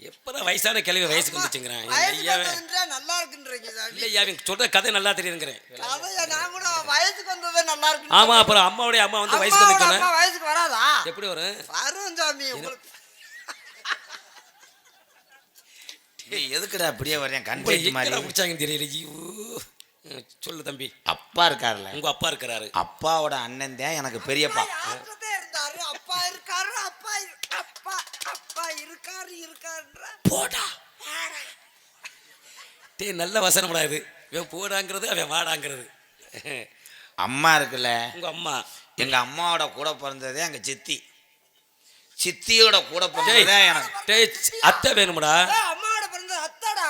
எப்பதான் வயசான கிழவி வயசுக்கு வந்துச்சுங்கிறேன். நல்லா இருக்குன்றீங்க சாமி. இல்லையா அவன் சொல்ற கதை நல்லா தெரியுதுங்கிறேன். அதையா நான் கூட வயசுக்கு வந்ததே நல்லா இருக்கு ஆமா அப்புறம் அம்மாவுடைய அம்மா வந்து வயசுக்கு அம்மா வயசுக்கு வராதா? எப்படி வரும்? வரும் சாமி எதுக்குடா அப்படியே வரேன் கண் உங்களை பேச்சு எங்கடா மாதிரி பிடிச்சாங்கன்னு தெரியல சொல்லு தம்பி. அப்பா இருக்காருல்ல. உங்க அப்பா இருக்கிறாரு. அப்பாவோட அண்ணன் தான் எனக்கு பெரியப்பா. அப்பா இருக்காரு அப்பா இரு- அப்பா அப்பா. இருக்காரு இருக்காருன்ற. போடா. டேய் நல்ல வசனம்டா இது. இவன் போடாங்கிறது அவன் வாடாங்கிறது. அம்மா இருக்குல்ல? உங்க அம்மா. எங்க அம்மாவோட கூட பிறந்ததே எங்க சித்தி. சித்தியோட கூட பிறந்ததே எனக்கு. டேய் அத்தை வேணும்டா. அம்மாவோட பிறந்தது அத்தாடா.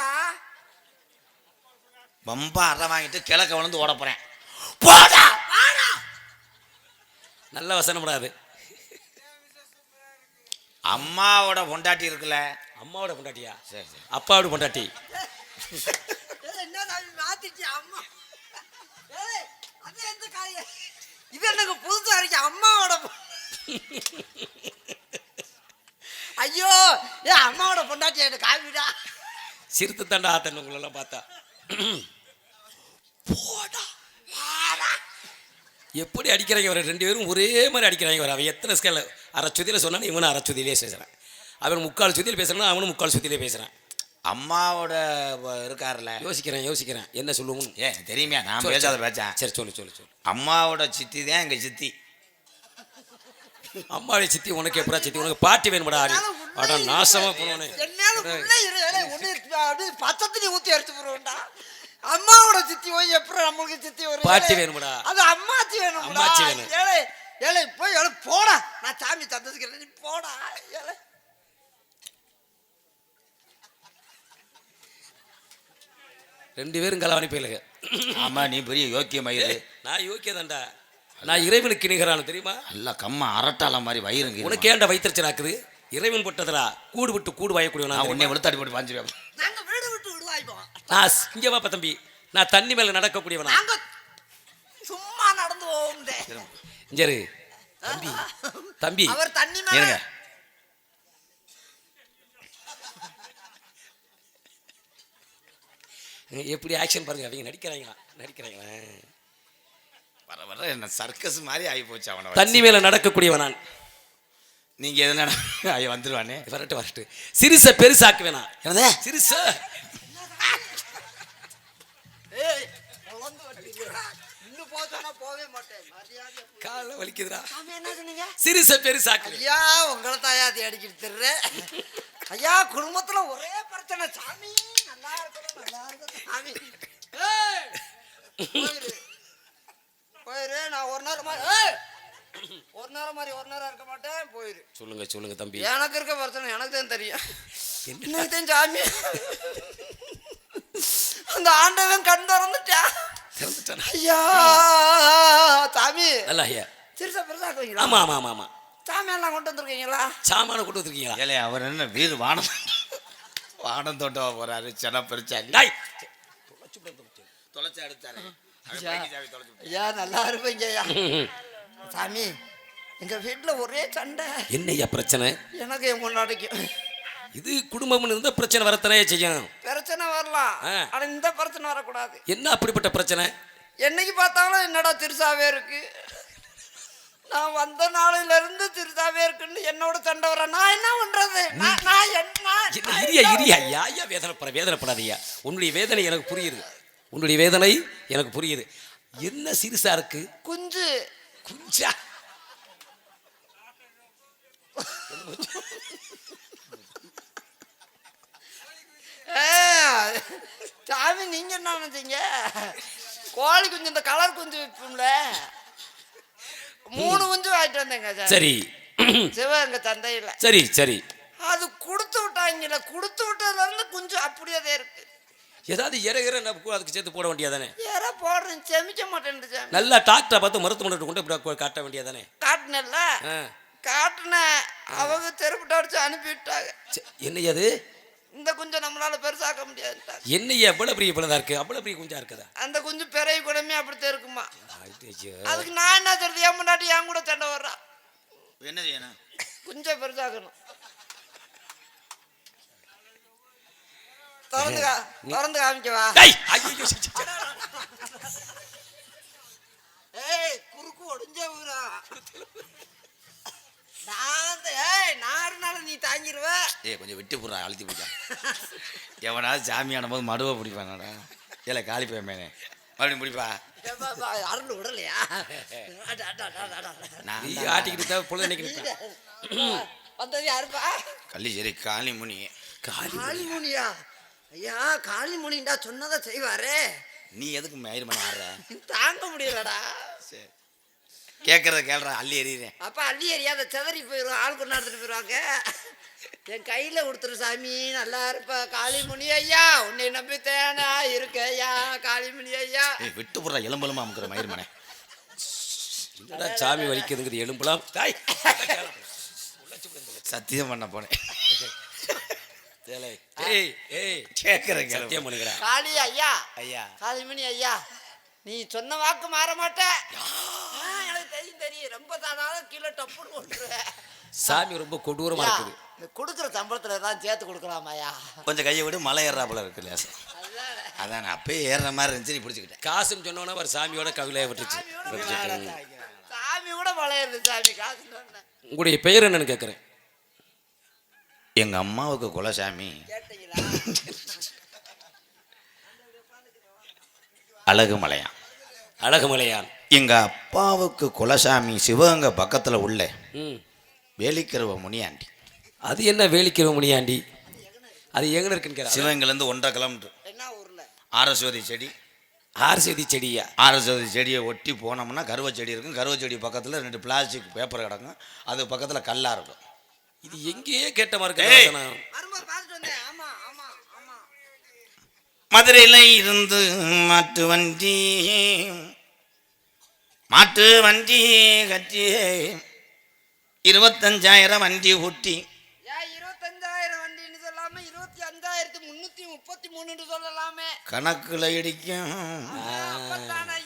ரொம்ப அறை வாங்கிட்டு கிழக்க விழுந்து ஓட போறேன். போடா. நல்ல வசனம்டா அது அம்மாவோட பொண்டாட்டி இருக்குல்ல. அம்மாவோட பொண்டாட்டியா? சரி சரி. அப்பாவோட பொண்டாட்டி. இது எனக்கு புதுசா இருக்கு அம்மாவோட ஐயோ ஏ அம்மாவோட பொண்டாட்டி எனக்கு காமிடா. சிறுத்து தாண்டா ஆத்தன் உங்களெல்லாம் பார்த்தா. போடா எப்படி அடிக்கிறாங்க வர ரெண்டு பேரும் ஒரே மாதிரி அடிக்கிறாங்க வர அவன் எத்தனை ஸ்கேல அரை சுதியில் சொன்னாலும் இவனும் அரை சுதியிலே பேசுகிறான் அவன் முக்கால் சுதியில் பேசுறானா அவனும் முக்கால் சுதியிலே பேசுகிறான் அம்மாவோட இருக்காருல்ல? யோசிக்கிறேன் யோசிக்கிறேன். என்ன சொல்லுவோம் ஏ தெரியுமே நான் பேசாத. பேச்சேன் சரி சொல்லு சொல்லு சொல்லு. அம்மாவோட சித்தி தான் எங்க சித்தி. அம்மாவை சித்தி உனக்கு எப்படா சித்தி? உனக்கு பாட்டி வேணும்டா ஆடி. அட நாசமா போனவனே என்னால உள்ள இரு ஏலே, ஒண்ணு இருக்கு, அப்படியே பச்சை தண்ணி ஊத்தி எடுத்து போடுவோம்டா அம்மாவோட சித்தி போய் எப்படி நம்மளுக்கு சித்தி வரும் பாட்டி வேணும்டா. அது அம்மாச்சி வேணும்டா. அம்மாச்சி வேணும். ஏலே ஏலே போய் ஏலே போடா. நான் சாமி தந்ததுக்கு நீ போடா ஏலே. ரெண்டு பேரும் கலவாணி போயிலுங்க. ஆமா நீ பெரிய யோக்கிய மயிறு நான் யோக்கியதான்டா. நான் இறைவனுக்கு நிகரான தெரியுமா? நல்லா கம்மா அரட்டால மாதிரி வயிறுங்க. உனக்கு ஏன்டா வைத்திருச்சு நாக்குது இறைவன் போட்டதுடா. கூடு விட்டு கூடு நான் வாயக்கூடியவன் உன்னை வெளுத்தாடி போட்டு பாஞ்சிருவேன் நாங்க வீடு விட்டு விடுவாய்ப்போம் நான் ஸ்- இங்க வாப்பா தம்பி. நான் தண்ணி மேல நடக்கக்கூடியவனா? சும்மா நடந்து போவோம்டே இஞ்சரு தம்பி தம்பி. அவர் தண்ணி மேல இருங்க எப்படி ஆக்ஷன் பாருங்க. அவங்க நடிக்கிறாங்களா? நடிக்கிறாங்களா? வர வர என்ன சர்க்கஸ் மாதிரி ஆகி போச்சு அவனை தண்ணி மேல நடக்கக்கூடியவன் நான். நீங்க எதுனா ஐயா வந்துருவானே. வரட்டு வரட்டு சிறுச பெருசாக்குவேனா என்னது? சிறுச. கால வலிக்குதுடா. என்ன சொன்னீங்க? சிறுச பெருசாக்குவேன் ஐயா உங்களை தாயா தேடிக்கிட்டு திர்றேன் ஐயா குடும்பத்துல ஒரே பிரச்சனை. சாமி நல்லா இருக்கணும் நல்லா இருக்கணும். சாமி. போயிரு. நான் ஒரு நேரம் ஒரு நேரம் மாதிரி ஒரு நேரம் இருக்க மாட்டேன். போயிரு. சொல்லுங்க சொல்லுங்க தம்பி. எனக்கு இருக்க பிரச்சனை எனக்கு தான் தெரியும். எனக்கு தான் சாமி. அந்த ஆண்டவன் கண் திறந்துட்டான். திறந்துட்டானா? ஐயா சாமி. நல்லா ஐயா. சிறுசா பெருசாக்குவீங்களா ஆமா ஆமா ஆமா ஆமா. சாமி எல்லாம் கொண்டு வந்திருக்கீங்களா? சாமான கொண்டு வந்திருக்கீங்களா? ஏலே அவர் என்ன வீடு வானம் வானம் தோட்டவா போறாரு? சென்ன பெருச்சாலி டாய்! தொலைச்சு எடுத்தாரு ஐயா. நல்லா இருப்பீங்க ஐயா. சாமி எங்க வீட்டுல ஒரே சண்டை. என்ன ஐயா பிரச்சனை? எனக்கு என் முன்னாடிக்கும் இது குடும்பம்னு இருந்தா பிரச்சனை வரத்தானே செய்யும். பிரச்சனை வரலாம். ஆனா இந்த பிரச்சனை வரக்கூடாது. என்ன அப்படிப்பட்ட பிரச்சனை? என்னைக்கு பார்த்தாலும் என்னடா திருசாவே இருக்கு? நான் வந்த நாளையில இருந்து திருசாவே இருக்குன்னு என்னோட சண்டை வர நான் என்ன பண்றது? நான் நான் என்ன என்ன இரியா இரியா ஐயா ஐயா வேதனைப்பட வேதனைப்படாதய்யா உன்னுடைய வேதனை எனக்கு புரியுது. உன்னுடைய வேதனை எனக்கு புரியுது. என்ன சிறுசா இருக்கு? குஞ்சு. குஞ்சா? சாமி நீங்க என்ன நினைச்சீங்க? கோழி குஞ்சு இந்த கலர் குஞ்சு விற்போம்ல. மூணு குஞ்சு வாங்கிட்டு வந்தேங்க சார். சிவகங்கை சந்தையில. சரி சரி. அது கொடுத்து விட்டாங்கல்ல கொடுத்து விட்டதுல இருந்து குஞ்சு அப்படியே இருக்கு. ஏதாவது இற இற அதுக்கு சேர்த்து போட வேண்டியதானே? யாரோ போடுறேன் செமிக்க மாட்டேன் நல்லா டாக்டரை பார்த்து மருத்துவமனை கொண்டு கா- காட்ட வேண்டியதானே? காட்டினல்ல. காட்டின அவங்க செருப்பு அடிச்சு அனுப்பி விட்டாங்க. என்னய்யா அது? இந்த குஞ்சை நம்மளால பெருசாக்க முடியாதுட்டாங்க என்னய்யா எவ்வளவு பெரிய பிள்ளை இருக்கு? அவ்வளவு பெரிய குஞ்சா இருக்குதா? அந்த குஞ்சு பிறவி கூடமே அப்படித்தான் இருக்குமா. அதுக்கு நான் என்ன சொல்றது? என் முன்னாடி என் கூட சண்டை வர்றா. என்ன செய்யணும் குஞ்சை பெருசாக்கணும். திறந்து கா- திறந்து காமிக்கவா. ஏய் குறுக்கு ஒடிஞ்ச ஊரா. நான் ஏய் இருந்தாலும் நீ தாங்கிடுவ ஏய் கொஞ்சம் விட்டு போடுறா அழுத்தி போட்டா எவனாவது சாமியான போது மடுவை பிடிப்பானடா. ஏல காலி போயமேனே மறுபடியும் பிடிப்பா. அருள் விடலையா. நான் ஆட்டிக்கிட்டு தான் பொழுது நினைக்கிறேன் வந்தது யாருப்பா? கள்ளிச்சேரி காளிமுனி. காளிமுனியா? ஐயா காளிமுனிண்டா சொன்னதை செய்வாரே. நீ எதுக்கு மயிர் மணி ஆடுற? தாங்க முடியலடா. கேட்கறத கேள்றா அள்ளி எறிகிறேன் அப்ப அள்ளி எறியாத செதறி போயிடும் ஆள் கொண்டு எடுத்துட்டு போயிடுவாங்க என் கையில கொடுத்துரு சாமி நல்லா இருப்ப காளிமுனி ஐயா உன்னை நம்பி தேனா இருக்க ஐயா காளிமுனி ஐயா. விட்டு போடுறா எலும்பெலும்பா அமுக்குற மயிர் மனை என்னடா சாமி வலிக்குதுங்குது எலும்புலாம் டாய் சத்தியம் பண்ண போனேன். ஏய் ஏய் சத்தியம் காளி ஐயா ஐயா. காளிமணி ஐயா நீ சொன்ன வாக்கு மாற மாட்ட. ஆ, எனக்கு தெரியும் தானாலும் கீழே டப்புன்னு போட்டுருவேன் சாமி ரொம்ப கொடூரமா இருக்குது. இந்த கொடுக்குற சம்பளத்துல தான் சேர்த்து கொடுக்கலாமாயா? கொஞ்சம் கையை விட்டு மலை ஏறாப்புல இருக்கு லேசா. அதானே. நான் அப்பயே ஏறுற மாதிரி இருந்துச்சு நீ பிடிச்சிக்கிட்டேன் காசுன்னு சொன்னோன்னா ஒரு சாமியோட கவிலையை விட்டுச்சு சாமி கூட பழையிருந்து சாமி காசு சொன்னேன். உங்களுடைய பெயர் என்னன்னு கேட்குறேன் எங்க அம்மாவுக்கு குலசாமி கேட்டீங்களா? அழகு மலையான் அழகுமலையான் எங்க அப்பாவுக்கு குலசாமி சிவகங்கை பக்கத்துல உள்ள ம். வேலிக்கருவ முனியாண்டி. அது என்ன வேலிக்கிற முனியாண்டி? அது எங்கே இருக்குன்னு கேட்க சிவகங்கைலேருந்து ஒன்றரை கிலோமீட்டர். என்ன ஊர்ல? ஆரஸ்வதி செடி. ஆர்சேதி செடியா? ஆரஸ்வதி செடியை ஒட்டி போனோம்னா கருவ செடி இருக்கும். கருவ செடி பக்கத்தில் ரெண்டு பிளாஸ்டிக் பேப்பர் கிடக்கும். அது பக்கத்தில் கல்லா இருக்கும். இது எங்கேயே கேட்ட மாதிரி ஏய். இருக்கு நான். வரும்போது பார்த்துட்டு வந்தேன். ஆமா ஆமா ஆமா. மதுரையில் இருந்து மாட்டு வண்டி. மாட்டு வண்டி கட்டி இருபத்தஞ்சாயிரம் வண்டி ஊட்டி. கணக்கில் இடிக்கும்.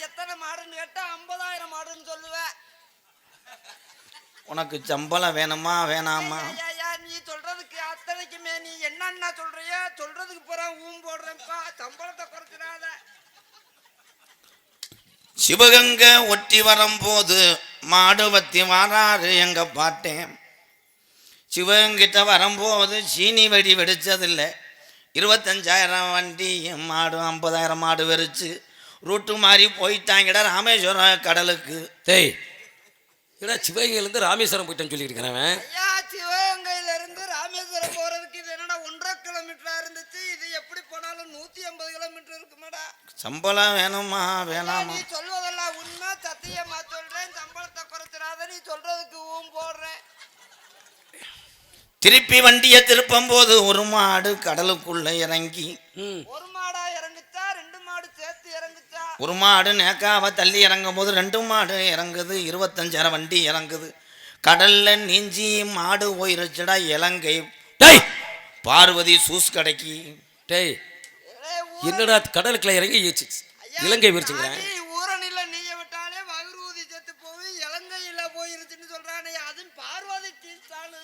எத்தனை மாடுன்னு கேட்டா ஐம்பதாயிரம் மாடுன்னு சொல்லுவேன் உனக்கு சம்பளம் வேணுமா வேணாமா? நீ சொல்றதுக்கு அத்தனைக்குமே நீ என்னன்னா சொல்றிய சொல்றதுக்கு போறா ஊம் போடுறேன்ப்பா. சம்பளத்தை குறைச்சிடாத. சிவகங்கை ஒட்டி வரும்போது மாடு பத்தி வாராரு எங்க பாட்டேன். சிவகங்கிட்ட வரும்போது சீனி வெடி வெடிச்சதில்லை. இருபத்தஞ்சாயிரம் வண்டி மாடு ஐம்பதாயிரம் மாடு வெறிச்சு ரூட்டு மாதிரி போயிட்டாங்கடா ராமேஸ்வரம் கடலுக்கு. டேய் ஏடா சிவகங்கையிலேருந்து ராமேஸ்வரம் போயிட்டேன்னு சொல்லிட்டு நூத்தி ஐம்பது கிலோமீட்டர் இருக்குமேடா. சம்பளம் வேணுமா வேணாமா? நீ சொல்வதெல்லாம் உண்மை சத்தியமா சொல்றேன். சம்பளத்தை குறைச்சிடாத நீ சொல்றதுக்கு ஊம் போடுறேன். திருப்பி வண்டியை திருப்பும் போது ஒரு மாடு கடலுக்குள்ள இறங்கி ஒரு மாடா இறங்குச்சா ரெண்டு மாடு சேர்த்து இறங்குச்சா? ஒரு மாடு நேக்காவை தள்ளி இறங்கும் போது ரெண்டு மாடு இறங்குது இருபத்தஞ்சாயிரம் வண்டி இறங்குது. கடல்ல நீஞ்சி மாடு போயிருச்சுடா இலங்கை. டேய் பார்வதி சூஸ் கடைக்கு. டேய் என்னடா கடலுக்குள்ள இறங்கி இலங்கை விரிச்சுங்கிறேன். சாமி, ஊரணில நீய விட்டாலே வகுரூதி செத்து போய் இலங்கையில போயிருச்சுன்னு சொல்றானே அது பார்வதி தீர்த்தாளு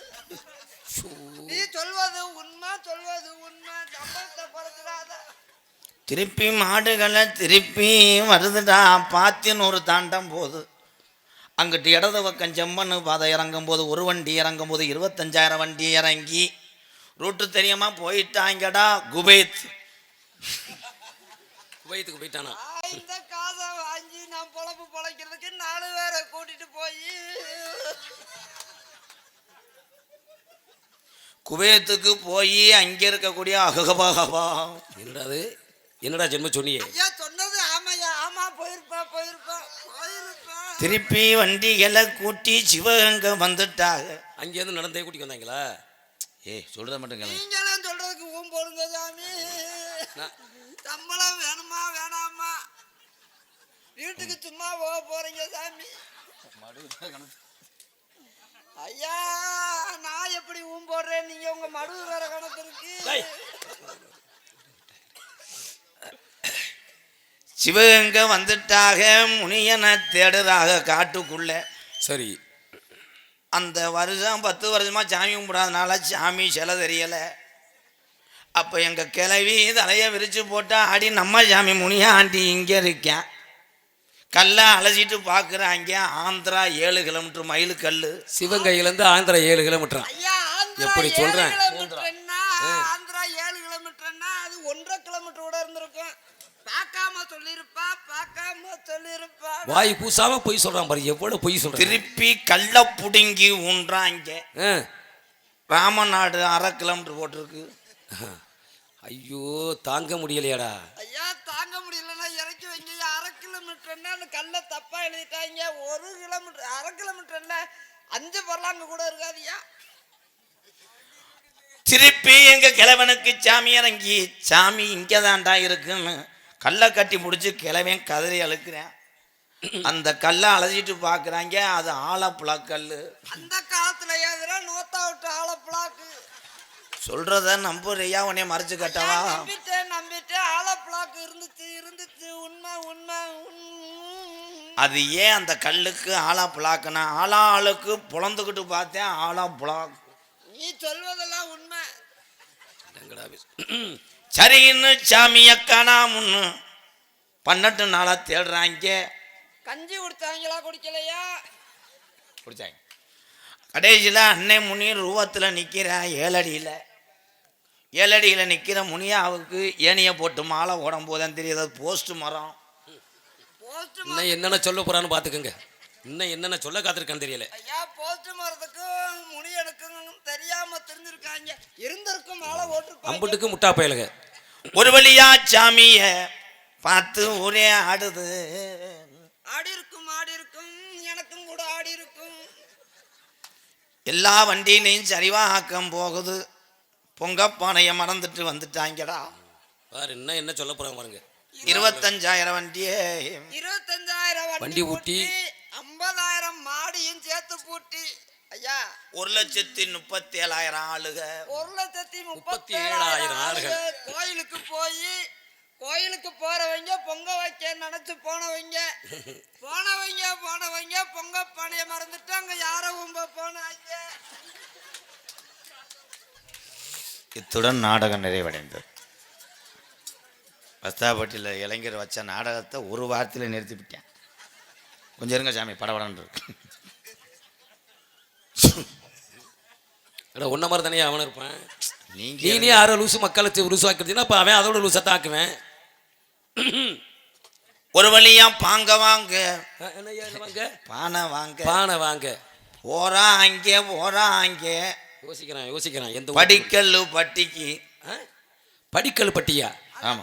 நீ சொல்வது உண்மை சொல்வது உண்மை சம்பளத்தை குறைச்சிடாத திருப்பி மாடுகளை திருப்பி வருதுடா பாத்தினூறு தாண்டம் போது அங்கிட்டு இடது பக்கம் செம்மண்ணு பாதை இறங்கும் போது ஒரு வண்டி இறங்கும் போது இருபத்தஞ்சாயிரம் வண்டி இறங்கி ரூட்டு தெரியாம போயிட்டாங்கடா குபேத். குவைத்துக்கு போயிட்டானா? இந்த காசை வாங்கி நான் பொழப்பு பொழைக்கிறதுக்கு நாலு பேரை கூட்டிட்டு போய். குவைத்துக்கு போய் அங்கே இருக்கக்கூடிய அகபாகபா என்னடா அது? என்னடா ஜென்ம சொன்னியே? ஐயா சொன்னது ஆமாய்யா ஆமா போயிருப்பா போயிருப்பா போயிருப்பா. திருப்பி வண்டிகளை கூட்டி சிவகங்கை வந்துட்டாங்க அங்கேருந்து நடந்தே கூட்டிக்கு வந்தாங்களா? ஏய் சொல்றத மட்டும் கேளுங்க நீங்களாம் சொல்றதுக்கு ஊம் நான்- சம்பளம் வேணுமா வேணாமா? வீட்டுக்கு சும்மா போக போறீங்க சாமி. ஐயா நான் எப்படி ஊம் போடுறேன்? நீங்க உங்க மடு வேற கணக்கு இருக்கு. சிவகங்கை வந்துட்டாக முனியனை தேடுறாக காட்டுக்குள்ள. சரி. அந்த வருஷம் பத்து வருஷமா சாமி கும்பிடாதனால சாமி சிலை தெரியலை. அப்போ எங்கள் கிளவி தலையை விரிச்சு போட்டா அடி நம்ம சாமி முனியா ஆண்டி இங்கே இருக்கேன் கல்லை அலசிட்டு பார்க்குறாங்க ஆந்திரா ஏழு கிலோமீட்டர் மயிலு கல் சிவகங்கையிலேருந்து ஆந்திரா ஏழு கிலோமீட்டர்? ஐயா ஆந்திரா எப்படி? கிலோமீட்டர்னா ஆந்திரா ஏழு கிலோமீட்டர்னா அது ஒன்றரை கிலோமீட்டர் கூட இருந்திருக்கும். பார்க்காம சொல்லியிருப்பா பார்க்காம சொல்லியிருப்பா. வாய் பூசாம பொய் சொல்றான் பாரு எவ்வளவு பொய் சொல்றான்? திருப்பி கல்லை பிடுங்கி ஊன்றாங்க. ராமநாடு அரை கிலோமீட்டர் போட்டிருக்கு. ஐயோ தாங்க முடியலையாடா. ஐயா தாங்க முடியலன்னா இறக்கி வைங்க அரை கிலோமீட்டர்னா அந்த கல்லை தப்பா எழுதிட்டாங்க ஒரு கிலோமீட்டர் அரை கிலோமீட்டர்ல அஞ்சு பரலாங்க கூட இருக்காதியா? திருப்பி எங்க கிழவனுக்கு சாமி இறங்கி சாமி இங்கே தான்டா இருக்குன்னு கல்லை கட்டி பிடிச்சி கிழவன் கதறி அழுக்கிறேன். அந்த கல்லை அலசிட்டு பார்க்குறாங்க அது ஆலப்புழா கல் அந்த காலத்துல ஏதுரா நோத்தா விட்டு ஆள பிளாக்கு சொல்றத நம்புறியா? உன்னை மறைச்சு கட்டவா? நம்பிட்டேன் நம்பிட்டேன். ஆள பிளாக்கு இருந்துச்சு இருந்துச்சு. உண்மை உண்மை. அது ஏன் அந்த கல்லுக்கு ஆலா புலாக்குனா ஆலா ஆளுக்கு புலந்துக்கிட்டு பார்த்தேன் ஆலா புலாக் நீ சொல்வதெல்லாம் உண்மை? சரின்னு சாமியை காணாமுன்னு பன்னெண்டு நாளாக தேடுறாங்க கஞ்சி குடிச்சாங்களா குடிக்கலையா? பிடிச்சாங்க கடைசியில் அன்னை முனி ரூபத்தில் நிற்கிற ஏழடியில். ஏழடியில் நிற்கிற முனியாவுக்கு ஏனியை போட்டு மாலை ஓடும் போதுதான் தெரியுது போஸ்ட் மரம். போஸ்ட் இன்னும் என்னென்ன சொல்ல போறான்னு பாத்துக்கோங்க இன்னும் என்னென்ன சொல்ல காத்திருக்கான்னு தெரியல. ஐயா போஸ்ட் மரத்துக்கும் முனியனுக்கும் தெரியாம தெரிஞ்சிருக்காங்க. இருந்திருக்கும் மேல ஓட்டு அம்புட்டுக்கு முட்டா பயலுங்க. ஒரு வழியா சாமிய பார்த்து ஒரே ஆடுது. ஆடி இருக்கும் ஆடி இருக்கும். எனக்கும் கூட ஆடி இருக்கும். எல்லா வண்டியிலையும் சரிவாக்கம் போகுது. பொங்கப்பானையை மறந்துட்டு வந்துட்டாங்கடா. பாரு இன்னும் என்ன சொல்ல போறாங்க பாருங்க. இருபத்தஞ்சாயிரம் வண்டியே. இருபத்தஞ்சாயிரம் வண்டி. பூட்டி ஐம்பதாயிரம் மாடியும் சேர்த்து பூட்டி. ஐயா. ஒரு லட்சத்தி முப்பத்தி ஏழாயிரம் ஆளுக. ஒரு லட்சத்தி முப்பத்தி ஏழாயிரம். ஆளுங்க கோயிலுக்கு போய் கோயிலுக்கு போறவங்க பொங்க வைக்க நினைச்சு போனவங்க. போனவங்க போனவங்க பொங்க பானைய மறந்துட்டு அங்க யாரோ உம்ப போனாங்க. இத்துடன் நாடகம் நிறைவடைந்தது. வஸ்தாபட்டியில் இளைஞர் வச்ச நாடகத்தை ஒரு வாரத்தில் நிறுத்திவிட்டேன் கொஞ்சம் இருங்க சாமி படபடன்னு இருக்கு. உன்ன மாதிரி தானே அவனும் இருப்பான். நீங்க நீனே யாரோ லூசு மக்களை லூசு ஆக்கிறதுனா அப்போ அவன் அதோட லூசை தாக்குவேன். ஒரு வழியா பாங்க வாங்க. வாங்க? பானை வாங்க. பானை வாங்க. போறா அங்கே போறா அங்கே யோசிக்கிறான் யோசிக்கிறான். எந்த? படிக்கல்லு பட்டிக்கு? படிக்கல் பட்டியா? ஆமா.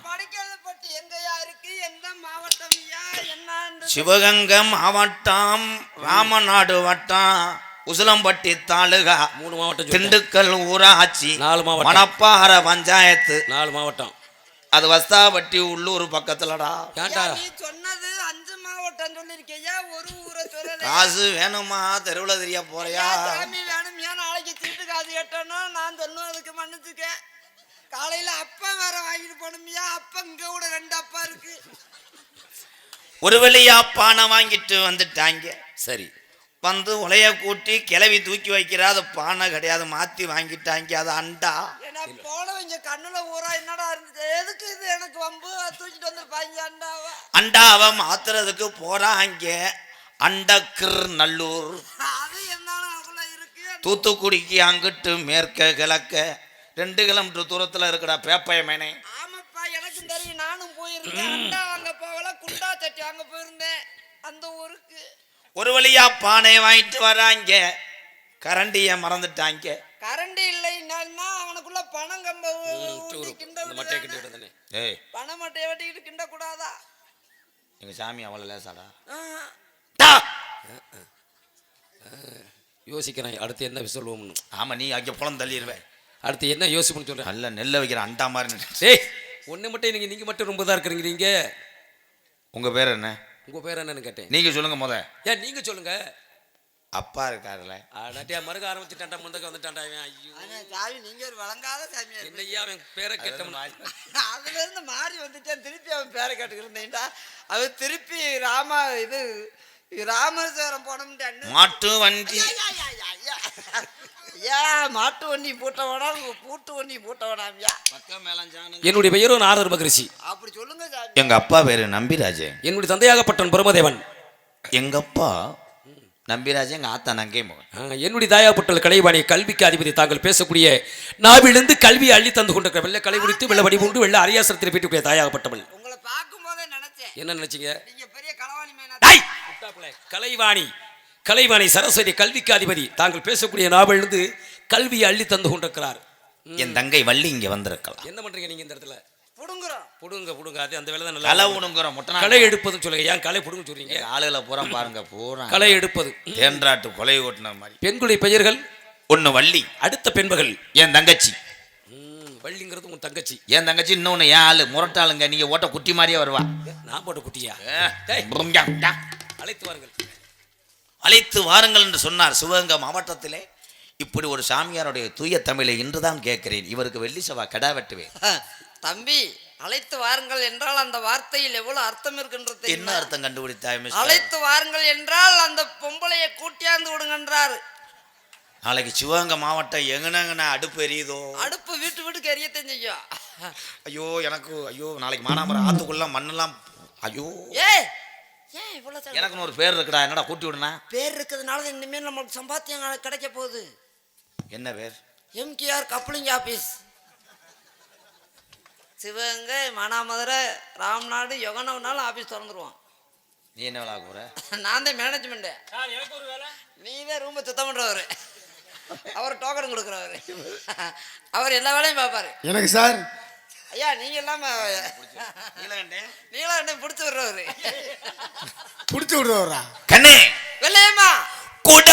எந்த மாவட்டம் ஐயா என்ன சிவகங்கை மாவட்டம் ராமநாடு வட்டம் உசிலம்பட்டி தாலுகா மூணு மாவட்டம். திண்டுக்கல் ஊராட்சி நாலு மாவட்டம். மணப்பாற பஞ்சாயத்து. நாலு மாவட்டம். அது வஸ்தாபட்டி உள்ளூர் பக்கத்துலடா. சொன்னது அஞ்சு மாவட்டம் சொல்லிருக்கையா ஒரு ஊரை காசு வேணுமா? தெருவில் தெரிய போறியா? சாமி வேணுமியா நாளைக்கு சீட்டு காசு கட்டணும் நான் சொன்னோம் அதுக்கு மன்னிச்சுக்க. காலையில அப்பா வேற வாங்கிட்டு போகணுமியா. அப்பா இங்க கூட ரெண்டு அப்பா இருக்கு. ஒரு வழியா பானை வாங்கிட்டு வந்துட்டாங்க. சரி. வந்து உலைய கூட்டி கிளவி தூக்கி வைக்கிறா அது பானை கிடையாது. மாத்தி வாங்கிட்டாங்க. அது அண்டா. கண்ணுல ஊரா என்னடா இருந்துச்சு? எதுக்கு இது எனக்கு வம்பு? தூக்கிட்டு வந்திருப்பாங்க அண்டாவா. அண்டாவை மாத்துறதுக்கு போறாங்க. அண்டக்கிர் நல்லூர். அது என்னன்னு அதுக்குள்ள இருக்கு? தூத்துக்குடிக்கு அங்கிட்டு மேற்க கிழக்க. ரெண்டு கிலோமீட்டர் தூரத்தில் இருக்கிற பேப்பயமேனே ஆமாப்பா எனக்கும் தெரியும். நானும் போயிருந்தேன். அண்டா வாங்க போகல குண்டா சட்டி வாங்க போயிருந்தேன். அந்த ஊருக்கு. ஒரு வழியா பானை வாங்கிட்டு வராங்க. கரண்டியை மறந்துட்டாங்க. கரண்ட் அவனுக்குள்ள பணம் கம்ப மட்டையை? கட்டி விடுதானே ஏய். பணம் மட்டையை வெட்டிக்கிட்டு கிண்ட கூடாதா? எங்க சாமி அவ்வளோ லேசாடா. யோசிக்கிறான். அடுத்து என்ன சொல்லுவோம்னு ஆமா நீ அங்கே புலம் தள்ளிடுவேன் அடுத்து என்ன யோசிப்புன்னு சொல்கிறேன் நல்ல நெல்லை வைக்கிற அண்டா மாதிரி. டேய் ஒன்று மட்டும் நீங்கள் நீங்கள் மட்டும் ரொம்ப தான் இருக்கிறீங்க நீங்க. உங்க பேர் என்ன? உங்கள் பேர் என்னன்னு கேட்டேன். நீங்க சொல்லுங்க முத. ஏன் நீங்கள் சொல்லுங்க. அப்பா இருக்காருல்ல அடாட்டியா மறுக்க ஆரம்பிச்சுட்டான்டா முந்தக்க வந்துட்டான்டா அவன் ஐயோ. ஆனா சாமி நீங்க ஒரு வழங்காத இருப்பீங்க. என்னையா அவன் பேரை கேட்டவன் அதுல இருந்து மாறி வந்துட்டேன். திருப்பி அவன் பேரை கேட்டுக்கிட்டு இருந்தேன்டா. அவன் திருப்பி ராமா இது ராமேஸ்வரம் போனோம்ட்டு மாட்டு வண்டி ஐயா மாட்டு வண்டி பூட்ட வேணாம் பூட்டு வண்டி பூட்ட வேணாம்யா என்னுடைய பெயரோ நாரர் மகரிஷி அப்படி சொல்லுங்க சாமி. எங்க அப்பா பேரு நம்பிராஜே. என்னுடைய தந்தையாகப்பட்டவன் பிரமதேவன் எங்க அப்பா நம்பிராஜே எங்க ஆத்தா நங்கை மகன் என்னுடைய தாயாப்பட்டல் கலைவாணி கல்விக்கு அதிபதி தாங்கள் பேசக்கூடிய நாவிலிருந்து கல்வியை அள்ளி தந்து கொண்டிருக்கிற வெள்ள கலை முடித்து வெள்ள வடிவுண்டு வெள்ள அரியாசனத்தில் பெற்றக்கூடிய தாயாகப்பட்டவள் உங்களை பார்க்கும் போதே நினைச்சேன். என்ன நினைச்சீங்க! கலைவாணி கலைவாணி சரஸ்வதி கல்விக்கு அதிபதி தாங்கள் பேசக்கூடிய நாவலிருந்து கல்வியை அள்ளி தந்து கொண்டிருக்கிறார். என் தங்கை வள்ளி இங்க வந்திருக்கலாம். என்ன பண்றீங்க நீங்க இந்த இடத்துல? புடுங்குறோம் புடுங்க புடுங்க. அது அந்த வேலை தான் களை நல்லா முட்டை களை எடுப்பதுன்னு சொல்லுங்க. ஏன் களை புடுங்க சொல்றீங்க? ஆளுகளை பூரா பாருங்க பூரா. களை எடுப்பது. தேன்றாட்டு கொலை ஓட்டின மாதிரி. பெண்களுடைய பெயர்கள்? ஒண்ணு வள்ளி. அடுத்த பெண்மகள்? என் தங்கச்சி. ம், வள்ளிங்கிறது உன் தங்கச்சி. என் தங்கச்சி இன்னொன்னு ஏன் ஆளு. முரட்டாளுங்க. நீங்க ஓட்ட குட்டி மாதிரியே வருவா? நான் போட்ட குட்டியா. அழைத்து வாருங்கள். அழைத்து வாருங்கள் என்று சொன்னார் சிவகங்கை மாவட்டத்திலே. இப்படி ஒரு சாமியாருடைய தூய தமிழை இன்றுதான் கேட்கிறேன். இவருக்கு வெள்ளி சவா கடா வெட்டுவேன். தம்பி அழைத்து வாருங்கள் என்றால் அந்த வார்த்தையில் எவ்வளவு அர்த்தம் இருக்கின்றது என்ன? அர்த்தம் கண்டுபிடித்தாய்? அழைத்து வாருங்கள் என்றால் அந்த பொம்பளையை கூட்டியாந்து விடுங்கன்றாரு. நாளைக்கு சிவகங்கை மாவட்டம் எங்கனங்கன அடுப்பு எரியுதோ? அடுப்பு வீட்டு வீட்டுக்கு எரியத்தையும் செய்யும். ஐயோ எனக்கு ஐயோ நாளைக்கு மானாமரம் ஆத்துக்குள்ள மண்ணெல்லாம் ஐயோ. ஏய் ஏன் இவ்வளவு செலவு? எனக்குன்னு ஒரு பேர் இருக்குடா என்னடா கூட்டி விடுனா? பேர் இருக்கிறதுனால தான் இனிமேல் நமக்கு சம்பாத்தியம் கிடைக்க போகுது. என்ன பேர்? MKR coupling office. Sivaganga Manamadurai Ramnad யொகனவனாலும் office திறந்துருவான். நீ என்ன வேலை போற? நான் தான் மேனேஜ்மெண்ட்டு நீ தான் ரூமை சுத்தம் பண்ணுறவர் அவர் டோக்கன் கொடுக்குறவர். அவர் எல்லா வேலையும் பார்ப்பாரு. எனக்கு சார். ஐயா நீங்க இல்லாம என்ன பிடிச்சி விடுறவர். பிடிச்சி விடுறா கண்ணே! வெள்ளையம்மா! கூட